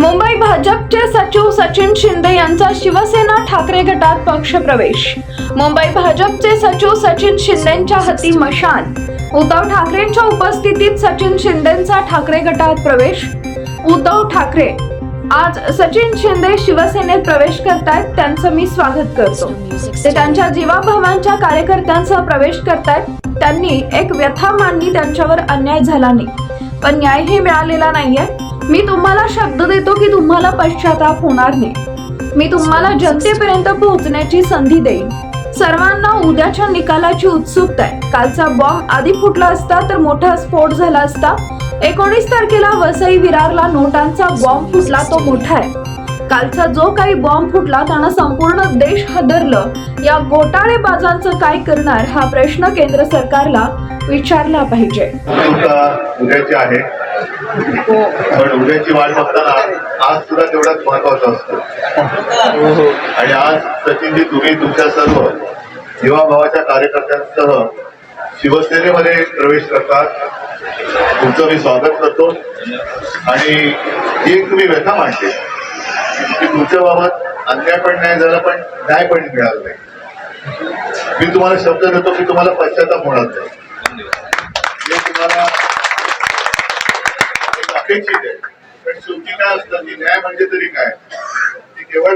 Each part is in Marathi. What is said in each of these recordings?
मुंबई भाजपचे सचिव सचिन शिंदे यांचा शिवसेना ठाकरे गटात पक्षप्रवेश. मुंबई भाजपचे सचिव सचिन शिंदेंच्या हाती मशान. उद्धव ठाकरेंच्या उपस्थितीत सचिन शिंदेंचा ठाकरे गटात प्रवेश. उद्धव ठाकरे आज सचिन शिंदे शिवसेनेत प्रवेश करतायत त्यांचं मी स्वागत करतो. ते त्यांच्या जीवाभावांच्या कार्यकर्त्यांसह प्रवेश करतायत. त्यांनी एक व्यथा मांडली त्यांच्यावर अन्याय झाला नाही. पण न्यायही मिळालेला नाहीये. मी तुम्हाला शब्द देतो की तुम्हाला पश्चाताप होणार नाही. मी तुम्हाला जनतेपर्यंत पोहोचण्याची संधी देईन. सर्वांना उद्याच्या निकालाची उत्सुकता आहे. कालचा बॉम्ब आधी फुटला असता तर मोठा स्फोट झाला असता. एकोणीस तारखेला वसई विरारला नोटांचा बॉम्ब फुटला तो मोठा आहे. कालचा जो काही बॉम्ब फुटला त्यानं संपूर्ण देश हादरलं. या घोटाळेबाजांचं काय करणार हा प्रश्न केंद्र सरकारला विचारला पाहिजे. सुद्धा उद्याची आहे. पण उद्याची वाट बघताना आज सुद्धा तेवढाच महत्त्वाचा असतो. आणि आज सचिनजी तुम्ही तुमच्या सर्व जीवाभावाच्या कार्यकर्त्यांसह शिवसेनेमध्ये प्रवेश करतात. तुमचं मी स्वागत करतो. आणि ही एक तुम्ही व्यथा मांडली. की तुमच्या बाबत अन्याय पण नाही झाला पण न्याय पण मिळाला नाही. मी तुम्हाला शब्द देतो की तुम्हाला पश्चाताप होणार नाही हे तुम्हाला एक अपेक्षित आहे. पण शेवटी काय असतं की न्याय म्हणजे तरी काय? की केवळ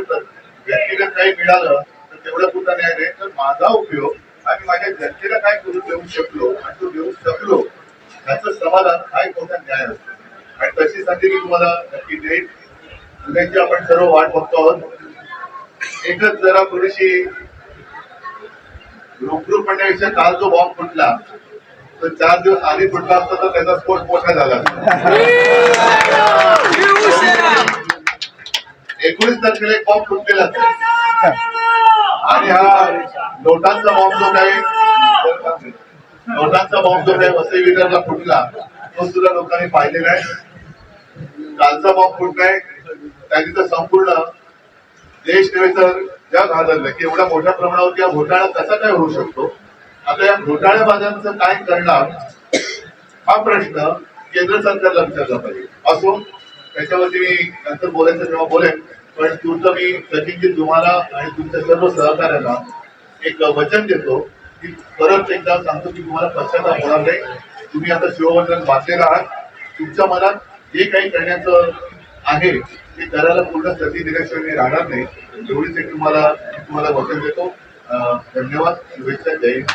व्यक्तीला काही मिळालं तर तेवढं सुद्धा न्याय नाही. तर माझा उपयोग आणि माझ्या जनतेला काय करून देऊ शकलो आणि तो देऊ शकलो याचं समाधान हा एक मोठा न्याय असतो. आणि तशी संधी मी तुम्हाला नक्की देईन. उद्याची आपण सर्व वाट बघतो आहोत. एकच जरा थोडीशी रुखरुख म्हणण्यापेक्षा काल जो बॉम्ब फुटला तर चार दिवस आधी फुटला असता तर त्याचा स्फोट मोठा झाला असता. एकोणीस तारखेला एक बॉम्ब फुटलेला. आणि हा नोटांचा बॉम्ब जो काही नोटांचा बॉम्ब जो काही वसई विदर्भला फुटला तो सुद्धा लोकांनी पाहिलेला आहे. कालचा बॉम्ब फुटलाय त्याची तर संपूर्ण देश नव्हे तर जग हादरलं की एवढ्या मोठ्या प्रमाणावरती हा घोटाळा कसा काय होऊ शकतो? आता या घोटाळेबाजांचं काय करणार? हा प्रश्न केंद्र सरकारला विचारला पाहिजे. असो त्याच्यावरती मी नंतर बोलायचं तेव्हा बोलेन पण तुमचं मी सचिनजी तुम्हाला आणि तुमच्या सर्व सहकार्याला एक वचन देतो की परत एकदा सांगतो की तुम्हाला पश्चाताप होणार नाही. तुम्ही आता शिववंदन बांधलेला आहात. तुमच्या मनात जे काही करण्याचं आहे ते करायला पूर्ण सती दिल्याशिवाय राहणार नाही. एवढीच एक तुम्हाला तुम्हाला वचन देतो. धन्यवाद. शुभेच्छा. जय हिंद.